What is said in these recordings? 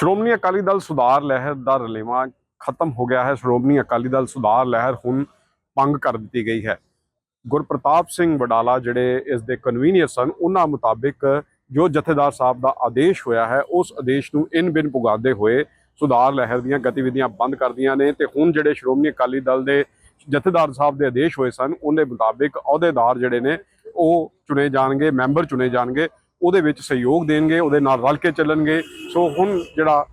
ਸ਼੍ਰੋਮਣੀ ਅਕਾਲੀ ਦਲ ਸੁਧਾਰ ਲਹਿਰ ਦਾ ਰਲੇਵਾਂ ਖਤਮ ਹੋ ਗਿਆ ਹੈ। ਸ਼੍ਰੋਮਣੀ ਅਕਾਲੀ ਦਲ ਸੁਧਾਰ ਲਹਿਰ ਹੁਣ ਭੰਗ ਕਰ ਦਿੱਤੀ ਗਈ ਹੈ। ਗੁਰਪ੍ਰਤਾਪ ਸਿੰਘ ਵਡਾਲਾ ਜਿਹੜੇ ਇਸ ਦੇ ਕਨਵੀਨੀਅਰ ਸਨ, ਉਹਨਾਂ ਮੁਤਾਬਿਕ ਜੋ ਜਥੇਦਾਰ ਸਾਹਿਬ ਦਾ ਆਦੇਸ਼ ਹੋਇਆ ਹੈ, ਉਸ ਆਦੇਸ਼ ਨੂੰ ਇਨ ਬਿਨ ਪੁਗਾਦੇ ਹੋਏ ਸੁਧਾਰ ਲਹਿਰ ਦੀਆਂ ਗਤੀਵਿਧੀਆਂ ਬੰਦ ਕਰਦੀਆਂ ਨੇ ਤੇ ਹੁਣ ਜਿਹੜੇ ਸ਼੍ਰੋਮਣੀ ਅਕਾਲੀ ਦਲ ਦੇ ਜਥੇਦਾਰ ਸਾਹਿਬ ਦੇ ਆਦੇਸ਼ ਹੋਏ ਸਨ, ਉਹਦੇ ਮੁਤਾਬਿਕ ਅਹੁਦੇਦਾਰ ਜਿਹੜੇ ਨੇ ਉਹ ਚੁਣੇ ਜਾਣਗੇ, ਮੈਂਬਰ ਚੁਣੇ ਜਾਣਗੇ। ਉਹਦੇ ਵਿੱਚ ਸਹਿਯੋਗ ਦੇਣਗੇ, ਉਹਦੇ ਨਾਲ ਰਲ ਕੇ ਚੱਲਣਗੇ। ਸੋ ਹੁਣ ਜਿਹੜਾ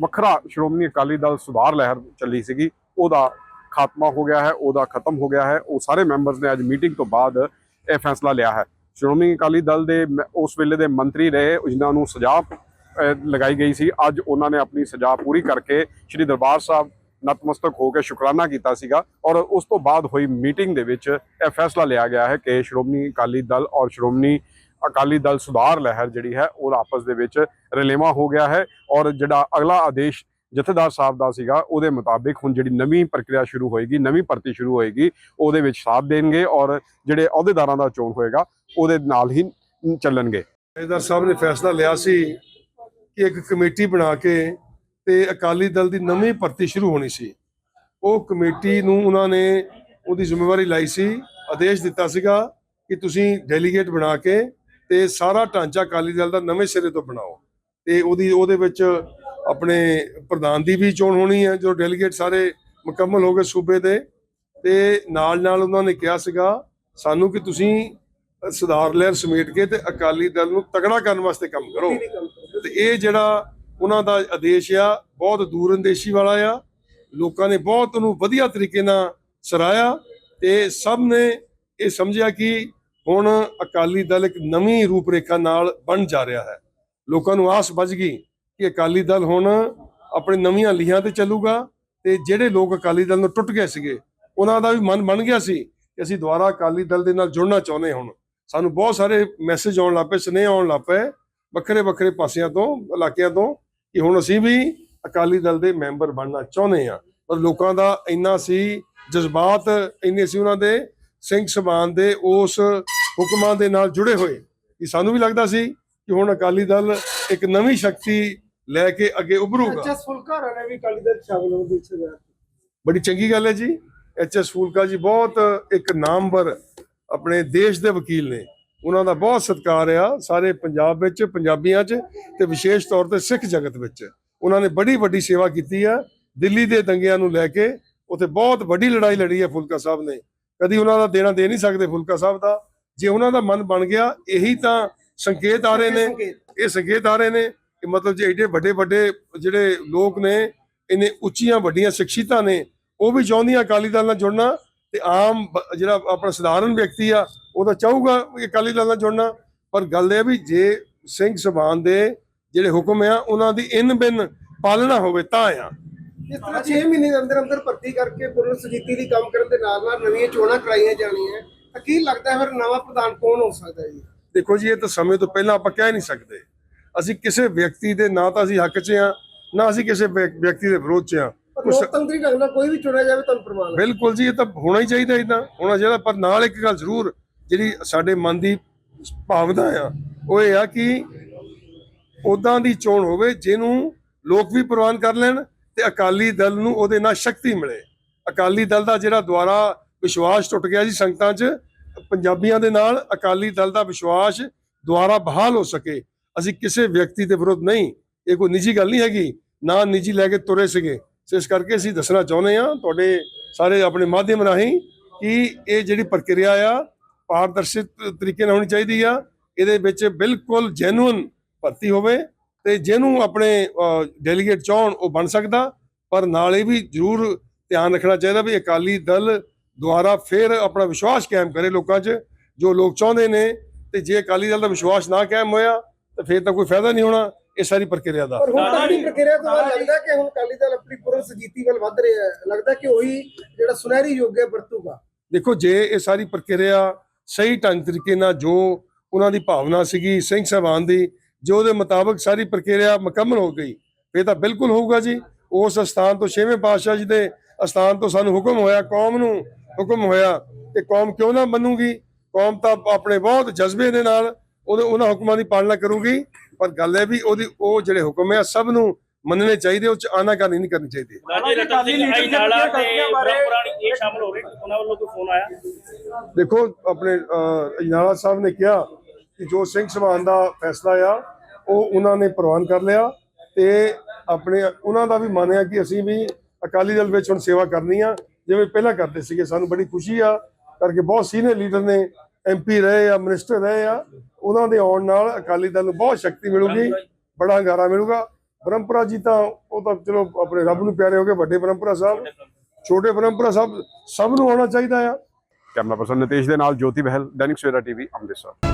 ਵੱਖਰਾ ਸ਼੍ਰੋਮਣੀ ਅਕਾਲੀ ਦਲ ਸੁਧਾਰ ਲਹਿਰ ਚੱਲੀ ਸੀਗੀ, ਉਹਦਾ ਖਾਤਮਾ ਹੋ ਗਿਆ ਹੈ, ਉਹਦਾ ਖਤਮ ਹੋ ਗਿਆ ਹੈ। ਉਹ ਸਾਰੇ ਮੈਂਬਰਸ ਨੇ ਅੱਜ ਮੀਟਿੰਗ ਤੋਂ ਬਾਅਦ ਇਹ ਫੈਸਲਾ ਲਿਆ ਹੈ। ਸ਼੍ਰੋਮਣੀ ਅਕਾਲੀ ਦਲ ਦੇ ਮ- ਉਸ ਵੇਲੇ ਦੇ ਮੰਤਰੀ ਰਹੇ, ਜਿਨ੍ਹਾਂ ਨੂੰ ਸਜ਼ਾ ਲਗਾਈ ਗਈ ਸੀ। ਅੱਜ ਉਹਨਾਂ ਨੇ ਆਪਣੀ ਸਜ਼ਾ ਪੂਰੀ ਕਰਕੇ ਸ੍ਰੀ ਦਰਬਾਰ ਸਾਹਿਬ ਨਤਮਸਤਕ ਹੋ ਕੇ ਸ਼ੁਕਰਾਨਾ ਕੀਤਾ ਸੀਗਾ ਔਰ ਉਸ ਤੋਂ ਬਾਅਦ ਹੋਈ ਮੀਟਿੰਗ ਦੇ ਵਿੱਚ ਇਹ ਫੈਸਲਾ ਲਿਆ ਗਿਆ ਹੈ ਕਿ ਸ਼੍ਰੋਮਣੀ ਅਕਾਲੀ ਦਲ ਔਰ ਸ਼੍ਰੋਮਣੀ ਅਕਾਲੀ ਦਲ ਸੁਧਾਰ ਲਹਿਰ ਜਿਹੜੀ ਹੈ, ਉਹ ਆਪਸ ਦੇ ਵਿੱਚ ਰਲੇਵਾਂ ਹੋ ਗਿਆ ਹੈ ਔਰ ਜਿਹੜਾ ਅਗਲਾ ਆਦੇਸ਼ ਜਥੇਦਾਰ ਸਾਹਿਬ ਦਾ ਸੀਗਾ, ਉਹਦੇ ਮੁਤਾਬਿਕ ਹੁਣ ਜਿਹੜੀ ਨਵੀਂ ਪ੍ਰਕਿਰਿਆ ਸ਼ੁਰੂ ਹੋਏਗੀ, ਨਵੀਂ ਭਰਤੀ ਸ਼ੁਰੂ ਹੋਏਗੀ, ਉਹਦੇ ਵਿੱਚ ਸਾਥ ਦੇਣਗੇ ਔਰ ਜਿਹੜੇ ਅਹੁਦੇਦਾਰਾਂ ਦਾ ਚੋਣ ਹੋਏਗਾ, ਉਹਦੇ ਨਾਲ ਹੀ ਚੱਲਣਗੇ। ਜਥੇਦਾਰ ਸਾਹਿਬ ਨੇ ਫੈਸਲਾ ਲਿਆ ਸੀ ਕਿ ਇੱਕ ਕਮੇਟੀ ਬਣਾ ਕੇ ਤੇ ਅਕਾਲੀ ਦਲ ਦੀ ਨਵੀਂ ਭਰਤੀ ਸ਼ੁਰੂ ਹੋਣੀ ਸੀ। ਉਹ ਕਮੇਟੀ ਨੂੰ ਉਹਨਾਂ ਨੇ ਉਹਦੀ ਜ਼ਿੰਮੇਵਾਰੀ ਲਈ ਸੀ, ਆਦੇਸ਼ ਦਿੱਤਾ ਸੀਗਾ ਕਿ ਤੁਸੀਂ ਡੈਲੀਗੇਟ ਬਣਾ ਕੇ ਤੇ ਸਾਰਾ ਢਾਂਚਾ ਅਕਾਲੀ ਦਲ ਦਾ ਨਵੇਂ ਸਿਰੇ ਤੋਂ ਬਣਾਓ। ਤੇ ਉਹਦੀ, ਉਹਦੇ ਵਿੱਚ ਆਪਣੇ ਪ੍ਰਧਾਨ ਦੀ ਵੀ ਚੋਣ ਹੋਣੀ ਹੈ ਜੋ ਡੈਲੀਗੇਟ ਸਾਰੇ ਮੁਕੰਮਲ ਹੋ ਗਏ ਸੂਬੇ ਦੇ। ਤੇ ਨਾਲ ਨਾਲ ਉਹਨਾਂ ਨੇ ਕਿਹਾ ਸੀਗਾ, ਸਾਨੂੰ ਕਿ ਤੁਸੀਂ ਸੁਧਾਰ ਲਹਿਰ ਸਮੇਟ ਕੇ ਤੇ ਅਕਾਲੀ ਦਲ ਨੂੰ ਤਗੜਾ ਕਰਨ ਵਾਸਤੇ ਕੰਮ ਕਰੋ। ਤੇ ਇਹ ਜਿਹੜਾ ਉਹਨਾਂ ਦਾ ਆਦੇਸ਼ ਆ, ਬਹੁਤ ਦੂਰਅੰਦੇਸ਼ੀ ਵਾਲਾ ਆ। ਲੋਕਾਂ ਨੇ ਬਹੁਤ ਉਹਨੂੰ ਵਧੀਆ ਤਰੀਕੇ ਨਾਲ ਸਰਾਇਆ ਤੇ ਸਭ ਨੇ ਇਹ ਸਮਝਿਆ ਕਿ ਹੁਣ ਅਕਾਲੀ ਦਲ ਇੱਕ ਨਵੀਂ ਰੂਪਰੇਖਾ ਨਾਲ ਬਣ ਜਾ ਰਿਹਾ ਹੈ। ਲੋਕਾਂ ਨੂੰ ਆਸ ਵੱਜ ਗਈ ਕਿ ਅਕਾਲੀ ਦਲ ਹੁਣ ਆਪਣੇ ਨਵੀਆਂ ਲੀਹਾਂ ਤੇ ਚੱਲੂਗਾ ਤੇ ਜਿਹੜੇ ਲੋਕ ਅਕਾਲੀ ਦਲ ਨੂੰ ਟੁੱਟ ਗਏ ਸੀਗੇ, ਉਹਨਾਂ ਦਾ ਵੀ ਮਨ ਬਣ ਗਿਆ ਸੀ ਕਿ ਅਸੀਂ ਦੁਬਾਰਾ ਅਕਾਲੀ ਦਲ ਦੇ ਨਾਲ ਜੁੜਨਾ ਚਾਹੁੰਦੇ ਹੁਣ। ਸਾਨੂੰ ਬਹੁਤ ਸਾਰੇ ਮੈਸੇਜ ਆਉਣ ਲੱਗ ਪਏ, ਸੁਨੇਹੇ ਆਉਣ ਲੱਗ ਪਏ ਵੱਖਰੇ ਵੱਖਰੇ ਪਾਸਿਆਂ ਤੋਂ, ਇਲਾਕਿਆਂ ਤੋਂ ਕਿ ਹੁਣ ਅਸੀਂ ਵੀ ਅਕਾਲੀ ਦਲ ਦੇ ਮੈਂਬਰ ਬਣਨਾ ਚਾਹੁੰਦੇ ਹਾਂ। ਪਰ ਲੋਕਾਂ ਦਾ ਇੰਨਾ ਸੀ ਜਜ਼ਬਾਤ, ਇੰਨੇ ਸੀ ਉਹਨਾਂ ਦੇ, ਸਿੰਘ ਸਭਾਨ ਦੇ ਉਸ ਹੁਕਮਾਂ ਦੇ ਨਾਲ ਜੁੜੇ ਹੋਏ। ਕਿ ਸਾਨੂੰ ਵੀ ਲੱਗਦਾ ਸੀ ਕਿ ਹੁਣ ਅਕਾਲੀ ਦਲ ਇੱਕ ਨਵੀਂ ਸ਼ਕਤੀ ਲੈ ਕੇ ਅੱਗੇ ਉੱਭਰੂਗਾ। ਅੱਛਾ ਫੁਲਕਾਰਾ ਨੇ ਵੀ ਅਕਾਲੀ ਦਲ ਸ਼ਾਮਲ ਹੋਣ ਦੀ ਇੱਛਾ ਜ਼ਾਹਰ। ਬੜੀ ਚੰਗੀ ਗੱਲ ਹੈ ਜੀ। ਐਚ ਐਸ ਫੂਲਕਾ ਜੀ ਬਹੁਤ ਇੱਕ ਨਾਮਵਰ ਆਪਣੇ ਦੇਸ਼ ਦੇ ਵਕੀਲ ਨੇ। ਉਹਨਾਂ ਦਾ ਬਹੁਤ ਸਤਿਕਾਰ ਆ ਸਾਰੇ ਪੰਜਾਬ ਵਿੱਚ ਪੰਜਾਬੀਆਂ 'ਚ ਤੇ ਵਿਸ਼ੇਸ਼ ਤੌਰ ਤੇ ਸਿੱਖ ਜਗਤ ਵਿੱਚ। ਉਹਨਾਂ ਨੇ ਬੜੀ ਵੱਡੀ ਸੇਵਾ ਕੀਤੀ ਆ। ਦਿੱਲੀ ਦੇ ਦੰਗਿਆਂ ਨੂੰ ਲੈ ਕੇ ਉੱਥੇ ਬਹੁਤ ਵੱਡੀ ਲੜਾਈ ਲੜੀ ਹੈ ਫੁਲਕਾ ਸਾਹਿਬ ਨੇ। ਕਦੀ ਉਹਨਾਂ ਦਾ ਦੇਣਾ ਦੇ ਨਹੀਂ ਸਕਦੇ ਫੁਲਕਾ ਸਾਹਿਬ ਦਾ। ਜੇ ਉਹਨਾਂ ਦਾ ਮਨ ਬਣ ਗਿਆ ਇਹੀ ਤਾਂ ਸੰਕੇਤ ਆ ਰਹੇ ਨੇ। ਇਹ ਸੰਕੇਤ। ਆ ਰਹੇ ਨੇ ਕਿ ਮਤਲਬ ਜੇ ਏਡੇ ਵੱਡੇ ਵੱਡੇ ਜਿਹੜੇ ਲੋਕ ਨੇ ਇਹਨੇ ਉੱਚੀਆਂ ਵੱਡੀਆਂ ਸ਼ਖਸੀਅਤਾਂ ਨੇ ਉਹ ਵੀ ਚਾਹੁੰਦੀਆਂ ਅਕਾਲੀ ਦਲ ਨਾਲ ਜੁੜਨਾ ਤੇ ਆਮ ਜਿਹੜਾ ਆਪਣਾ ਸਧਾਰਨ ਵਿਅਕਤੀ ਆ ਉਹ ਤਾਂ ਚਾਹੂਗਾ ਕਿ ਅਕਾਲੀ ਦਲ ਨਾਲ ਜੁੜਨਾ। ਪਰ ਗੱਲ ਇਹ ਵੀ ਜੇ ਸਿੰਘ ਸਭਾਨ ਦੇ ਜਿਹੜੇ ਹੁਕਮ ਆ ਉਹਨਾਂ ਦੀ ਇਨ ਬਿਨ ਪਾਲਣਾ ਹੋਵੇ ਤਾਂ ਆ। ਇਸ ਤਰ੍ਹਾਂ 6 ਮਹੀਨੇ ਦੇ ਅੰਦਰ ਅੰਦਰ ਭਰਤੀ ਕਰਕੇ ਪੁਰਨ ਸੁਜੀਤੀ ਦੀ ਕੰਮ ਕਰਨ ਦੇ ਨਾਲ ਨਾਲ ਨਵੀਆਂ ਚੋਣਾਂ ਕਰਾਈਆਂ ਜਾਣੀਆਂ। ਤਾਂ ਕੀ ਲੱਗਦਾ ਹੈ ਫਿਰ ਨਵਾਂ ਪ੍ਰਧਾਨ ਕੌਣ ਹੋ ਸਕਦਾ ਹੈ ਜੀ? ਦੇਖੋ ਜੀ ਇਹ ਤਾਂ ਸਮੇਂ ਤੋਂ ਪਹਿਲਾਂ ਆਪਾਂ ਕਹਿ ਨਹੀਂ ਸਕਦੇ। ਅਸੀਂ ਕਿਸੇ ਵਿਅਕਤੀ ਦੇ ਨਾ ਤਾਂ ਅਸੀਂ ਹੱਕ 'ਚ ਆ ਨਾ ਅਸੀਂ ਕਿਸੇ ਵਿਅਕ- ਵਿਅਕਤੀ ਦੇ ਵਿਰੋਧ 'ਚ ਆ ਲੋਕਤੰਤਰੀ ਢੰਗ ਨਾਲ ਕੋਈ ਵੀ ਚੁਣਿਆ ਜਾਵੇ ਤੁਹਾਨੂੰ ਪ੍ਰਮਾਣ ਬਿਲਕੁਲ ਜੀ ਇਹ ਤਾਂ ਹੋਣਾ ਹੀ ਚਾਹੀਦਾ ਇਦਾਂ ਹੋਣਾ ਚਾਹੀਦਾ। ਪਰ ਨਾਲ ਇੱਕ ਗੱਲ ਜ਼ਰੂਰ ਜਿਹੜੀ ਸਾਡੇ ਮਨ ਦੀ ਭਾਵਨਾ ਆ ਉਹ ਇਹ ਆ ਕਿ ਉਦਾਂ ਦੀ ਚੋਣ ਹੋਵੇ ਜਿਹਨੂੰ ਲੋਕ ਵੀ ਪ੍ਰਵਾਨ ਕਰ ਲੈਣ ਤੇ ਅਕਾਲੀ ਦਲ ਨੂੰ ਉਹਦੇ ਨਾਲ ਸ਼ਕਤੀ ਮਿਲੇ। ਅਕਾਲੀ ਦਲ ਦਾ ਜਿਹੜਾ ਦੁਆਰਾ ਵਿਸ਼ਵਾਸ ਟੁੱਟ ਗਿਆ ਜੀ ਸੰਗਤਾਂ 'ਚ। ਪੰਜਾਬੀਆਂ ਦੇ ਨਾਲ ਅਕਾਲੀ ਦਲ ਦਾ ਵਿਸ਼ਵਾਸ ਦੁਆਰਾ ਬਹਾਲ ਹੋ ਸਕੇ। ਅਸੀਂ ਕਿਸੇ ਵਿਅਕਤੀ ਦੇ ਵਿਰੁੱਧ ਨਹੀਂ। ਇਹ ਕੋਈ ਨਿੱਜੀ ਗੱਲ ਨਹੀਂ ਹੈਗੀ। ਨਾ ਨਿੱਜੀ ਲੈ ਕੇ ਤੁਰੇ ਸੀਗੇ। ਸੋ ਇਸ ਕਰਕੇ ਅਸੀਂ ਦੱਸਣਾ ਚਾਹੁੰਦੇ ਹਾਂ ਤੁਹਾਡੇ ਸਾਰੇ ਆਪਣੇ ਮਾਧਿਅਮ ਰਾਹੀਂ ਕਿ ਇਹ ਜਿਹੜੀ ਪ੍ਰਕਿਰਿਆ ਆ, ਪਾਰਦਰਸ਼ਿਤ ਤਰੀਕੇ ਨਾਲ ਹੋਣੀ ਚਾਹੀਦੀ ਆ। ਇਹਦੇ ਵਿੱਚ ਬਿਲਕੁਲ ਜੈਨੂਇਨ ਭਰਤੀ ਹੋਵੇ ਤੇ ਜਿਹਨੂੰ ਆਪਣੇ ਡੈਲੀਗੇਟ ਚਾਹਣ ਉਹ ਬਣ ਸਕਦਾ। ਪਰ ਨਾਲ ਇਹ ਵੀ ਜ਼ਰੂਰ ਧਿਆਨ ਰੱਖਣਾ ਚਾਹੀਦਾ ਵੀ ਅਕਾਲੀ ਦਲ ਦੁਆਰਾ ਫਿਰ ਆਪਣਾ ਵਿਸ਼ਵਾਸ ਕਾਇਮ ਕਰੇ ਲੋਕਾਂ 'ਚ ਜੋ ਲੋਕ ਚਾਹੁੰਦੇ ਨੇ ਤੇ ਜੇ ਅਕਾਲੀ ਦਲ ਦਾ ਵਿਸ਼ਵਾਸ ਨਾ ਕਾਇਮ ਹੋਇਆ ਤਾਂ ਫਿਰ ਤਾਂ ਕੋਈ ਫਾਇਦਾ ਨਹੀਂ ਹੋਣਾ ਇਹ ਸਾਰੀ ਪ੍ਰਕਿਰਿਆ ਦਾ। ਪਰ ਹੁਣ ਦੀ ਪ੍ਰਕਿਰਿਆ ਤੋਂ ਬਾਅਦ ਲੱਗਦਾ ਕਿ ਹੁਣ ਅਕਾਲੀ ਦਲ ਆਪਣੀ ਪੁਰਨ ਸੁਜੀਤੀ ਵੱਲ ਵੱਧ ਰਿਹਾ ਹੈ। ਲੱਗਦਾ ਕਿ ਉਹੀ ਜਿਹੜਾ ਸੁਨਹਿਰੀ ਯੁੱਗ ਹੈ ਵਰਤੂਗਾ। ਦੇਖੋ ਜੇ ਇਹ ਸਾਰੀ ਪ੍ਰਕਿਰਿਆ ਸਹੀ ਢੰਗ ਤਰੀਕੇ ਨਾਲ ਜੋ ਉਹਨਾਂ ਦੀ ਭਾਵਨਾ ਸੀਗੀ ਸਿੰਘ ਸਾਹਿਬਾਨ ਦੀ ਜੋ ਉਹਦੇ ਮੁਤਾਬਕ ਸਾਰੀ ਪ੍ਰਕਿਰਿਆ ਮੁਕੰਮਲ ਹੋ ਗਈ ਫਿਰ ਤਾਂ ਬਿਲਕੁਲ ਹੋਊਗਾ ਜੀ। ਉਸ ਸਥਾਨ ਤੋਂ ਛੇਵੇਂ ਪਾਤਸ਼ਾਹ ਜੀ ਦੇ ਸਥਾਨ ਤੋਂ ਸਾਨੂੰ ਹੁਕਮ ਹੋਇਆ ਕੌਮ ਨੂੰ ਹੁਕਮ ਹੋਇਆ ਕਿ ਕੌਮ ਕਿਉਂ ਨਾ ਮੰਨੂਗੀ? ਕੌਮ ਤਾਂ ਆਪਣੇ ਬਹੁਤ ਜਜ਼ਬੇ ਦੇ ਨਾਲ ਉਹਦੇ ਉਹਨਾਂ ਹੁਕਮਾਂ ਦੀ ਪਾਲਣਾ ਕਰੂਗੀ। ਪਰ ਗੱਲ ਹੈ ਵੀ ਉਹਦੀ ਉਹ ਜਿਹੜੇ ਹੁਕਮ ਹੈ ਸਭ ਨੂੰ ਮੰਨਣੇ ਚਾਹੀਦੇ ਉਹ ਚ ਆਨਾਕਾਨੀ ਨਹੀਂ ਕਰਨੀ ਚਾਹੀਦੀ। ਰਾਜੇ ਰਤਨ ਸਿੰਘ ਆਈ ਨਾਲਾ ਤੇ ਬ੍ਰਹਮਪੁਰਾਣੀ ਇਹ ਸ਼ਾਮਲ ਹੋ ਰਹੇ ਉਹਨਾਂ ਵੱਲੋਂ ਕੋਈ ਫੋਨ ਆਇਆ? ਦੇਖੋ ਆਪਣੇ ਅਜਨਾਲਾ ਸਾਹਿਬ ਨੇ ਕਿਹਾ ਕਿ ਜੋ ਸਿੰਘ ਸਭਾਨ ਦਾ ਫੈਸਲਾ ਆ ਉਹ ਉਹਨਾਂ ਨੇ ਪ੍ਰਵਾਨ ਕਰ ਲਿਆ ਤੇ ਆਪਣੇ ਉਹਨਾਂ ਦਾ ਵੀ ਮੰਨਿਆ ਕਿ ਅਸੀਂ ਵੀ ਅਕਾਲੀ ਦਲ ਵਿੱਚ ਹੁਣ ਸੇਵਾ ਕਰਨੀ ਆ। ਜਿਵੇਂ ਪਹਿਲਾਂ ਕਰਦੇ ਸੀਗੇ, ਸਾਨੂੰ ਬੜੀ ਖੁਸ਼ੀ ਆ ਕਰਕੇ ਬਹੁਤ ਸੀਨੀਅਰ ਲੀਡਰ ਨੇ ਐਮਪੀ ਰਹੇ ਆ ਮਿਨਿਸਟਰ ਰਹੇ ਆ, ਉਹਨਾਂ ਦੇ ਆਉਣ ਨਾਲ ਅਕਾਲੀ ਦਲ ਨੂੰ ਬਹੁਤ ਸ਼ਕਤੀ ਮਿਲੂਗੀ, ਬੜਾ ਹੰਗਾਰਾ ਮਿਲੂਗਾ। ਪਰੰਪਰਾ ਜੀ ਤਾਂ ਉਹ ਤਾਂ ਚਲੋ ਆਪਣੇ ਰੱਬ ਨੂੰ ਪਿਆਰੇ ਹੋ ਗਏ, ਵੱਡੇ ਪਰੰਪਰਾ ਸਾਹਿਬ, ਛੋਟੇ ਪਰੰਪਰਾ ਸਾਹਿਬ ਸਭ ਨੂੰ ਆਉਣਾ ਚਾਹੀਦਾ ਆ। ਕੈਮਰਾ ਪਰਸਨ ਨਿਤੇਸ਼ ਦੇ ਨਾਲ ਜੋਤੀ ਬਹਿਲ, ਦੈਨਿਕ ਸਵੇਰਾ ਟੀਵੀ ਅੰਮ੍ਰਿਤਸਰ।